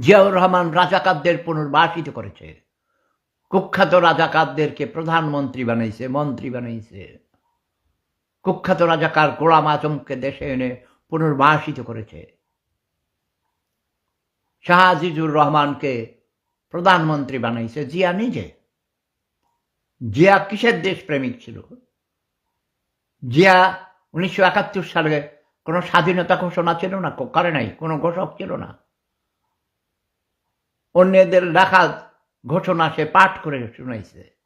জিয়াউর রহমান রাজাকারদের পুনর্বাসিত করেছে। কুখ্যাত রাজাকারদেরকে প্রধানমন্ত্রী বানাইছে, মন্ত্রী বানাইছে। কুখ্যাত রাজাকার গোলাম আজমকে দেশে এনে পুনর্বাসিত করেছে। শাহ আজিজুর রহমানকে প্রধানমন্ত্রী বানাইছে জিয়া নিজে। জিয়া কিসের দেশপ্রেমিক ছিল? জিয়া উনিশশো একাত্তর সালে কোনো স্বাধীনতা ঘোষণা ছিল না? করে নাই, কোনো ঘোষক ছিল না। অন্যদের লেখা ঘোষণা সে পাঠ করে শুনাইছে।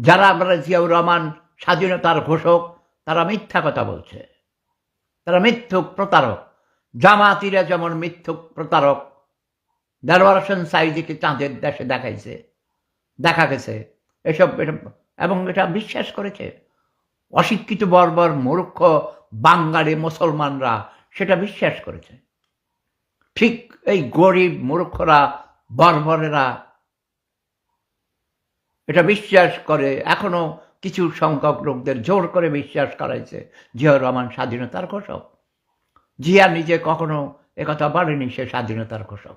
যারা আমরা জিয়াউর রহমান স্বাধীনতার ঘোষক, তারা মিথ্যা কথা বলছে। তারা মিথ্যুক প্রতারক। জামাতিরা যেমন মিথ্যুক প্রতারক, দেলোয়ার হোসেন সাইদিকে চাঁদের দেশে দেখাইছে? দেখা গেছে। এসব, এবং এটা বিশ্বাস করেছে। অশিক্ষিত বর্বর মূর্খ বাঙালি মুসলমানরা সেটা বিশ্বাস করেছে। ঠিক এই গরিব মূর্খরা, বর্বরেরা, এটা বিশ্বাস করে, এখনও কিছু সংখ্যক লোকদের জোর করে বিশ্বাস করাইছে, জিয়াউর রহমান স্বাধীনতার ঘোষক। জিয়া নিজে কখনো একথা বলেনি, সে স্বাধীনতার ঘোষক।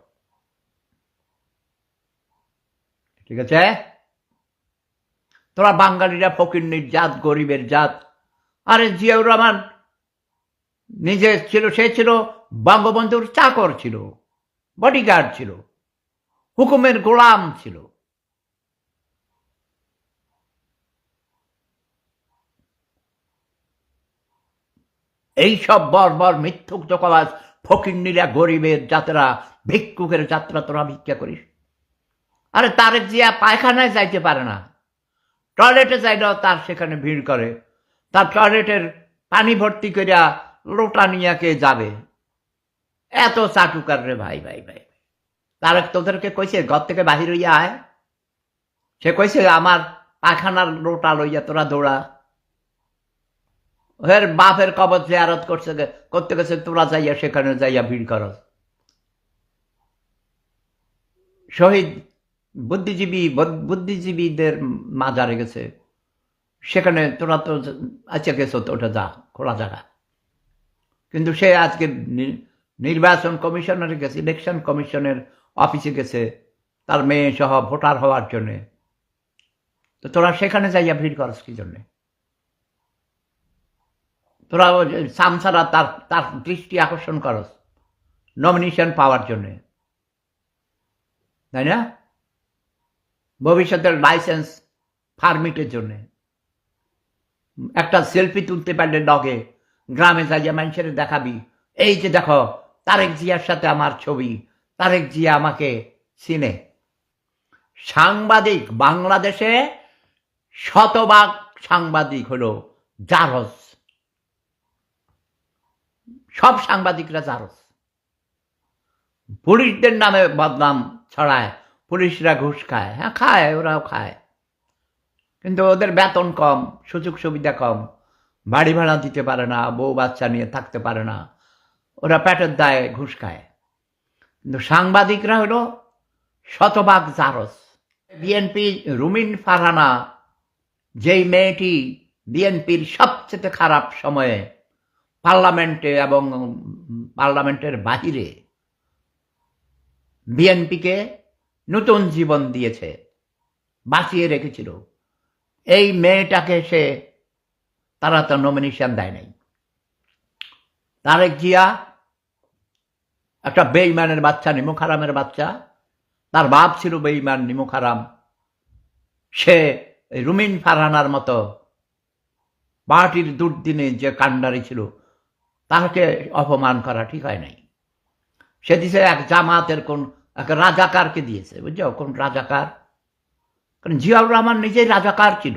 ঠিক আছে? তোরা বাঙালিরা ফকিন্নির জাত গরিবের জাত। আরে জিয়াউর রহমান নিজে ছিল, সে ছিল বঙ্গবন্ধুর চাকর ছিল বডিগার্ড ছিল, হুকুমের গোলাম ছিল। এই সব বর্বর মিথ্যুক জকবাজ ফকিন্নিরা, গরিবের যাত্রা, ভিক্ষুকের যাত্রা তোরা ভিক্ষা করিস। আরে তারেক জিয়া পায়খানায় যাইতে পারে না। টয়লেটে যাইলেও তার সেখানে ভিড় করে। তার টয়লেটের পানি ভর্তি করিয়া লোটা নিয়ে কে যাবে। এত চাটুকার রে ভাই ভাই ভাই। তারেক তোদেরকে কইছে, ঘর থেকে বাহির হইয়া আয়। সে কইছে, আমার পাখানার লোটা লইয়া তোরা দৌড়া। ওর বাপের কবর জিয়ারত করছে করতে গেছে, তোরা যাইয়া সেখানে যাইয়া ভিড় করস শহীদ বুদ্ধিজীবী বুদ্ধিজীবীদের মাজারে গেছে। সেখানে তোরা তো আচ্ছা গেছো তো, ওটা যা, খোলা জায়গা। কিন্তু সে আজকে নির্বাচন কমিশনারে গেছে ইলেকশন কমিশনের অফিসে গেছে, তার মেয়ে সহ ভোটার হওয়ার জন্যে। তো তোরা সেখানে যাইয়া ভিড় করস কি জন্যে? তোরা সামসারা তার তার দৃষ্টি আকর্ষণ করস নমিনেশন পাওয়ার জন্যে। তাই না? ভবিষ্যতের লাইসেন্স ফার্মিটের জন্যে। একটা সেলফি তুলতে পারলে ডগে গ্রামে যাইয়া মানুষের দেখাবি। এই যে দেখো, তারেক জিয়ার সাথে আমার ছবি। তারেক জিয়া আমাকে চিনে। সাংবাদিক, বাংলাদেশে শতভাগ সাংবাদিক হলো জারজ। সব সাংবাদিকরা জারজ। পুলিশদের নামে বদনাম ছড়ায়, পুলিশরা ঘুষ খায়। হ্যাঁ খায়, ওরাও খায়। কিন্তু ওদের বেতন কম সুযোগ সুবিধা কম। বাড়ি ভাড়া দিতে পারে না, বউ বাচ্চা নিয়ে থাকতে পারে না। ওরা পেটের দায়ে ঘুষ খায়। কিন্তু সাংবাদিকরা হলো শতভাগ জারস বিএনপি রুমিন ফারহানা, যেই মেয়েটি বিএনপির সবচেয়ে খারাপ সময়ে পার্লামেন্টে এবং পার্লামেন্টের বাহিরে বিএনপিকে নতুন জীবন দিয়েছে, বাঁচিয়ে রেখেছিল। এই মেয়েটাকে সে তারা তো নমিনেশন দেয় নাই। তারেক জিয়া, একটা বেইমানের বাচ্চা নিমুখ হারামের বাচ্চা, তার বাপ ছিল বেইমান নিমুখ হারাম সে রুমিন ফারহানার মতো পার্টির দুর্দিনে যে কাণ্ডারি ছিল, তাকে অপমান করা ঠিক হয় নাই। সে দিছে এক জামাতের কোন, এক রাজাকারকে দিয়েছে, বুঝছ? কোন রাজাকার? কারণ জিয়াউর রহমান নিজেই রাজাকার ছিল।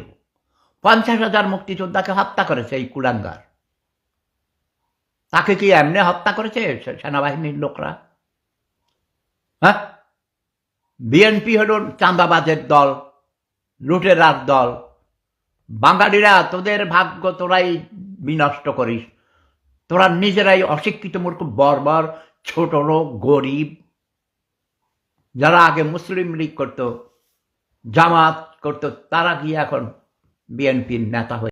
পঞ্চাশ হাজার মুক্তিযোদ্ধাকে হত্যা করেছে এই কুলাঙ্গার। তাকে কি এমনি হত্যা করেছে সেনাবাহিনীর লোকরা? হ্যাঁ? বিএনপি হল চাঁদাবাজের দল, লুটেরার দল। বাঙালিরা, তোদের ভাগ্য তোরাই বিনষ্ট করিস। তোরা নিজেরাই অশিক্ষিত মূর্খ, বর্বর, ছোট লোক, গরিব। যারা আগে মুসলিম লীগ করতো, জামাত করতো, তারা কি এখন বিএনপির নেতা হয়ে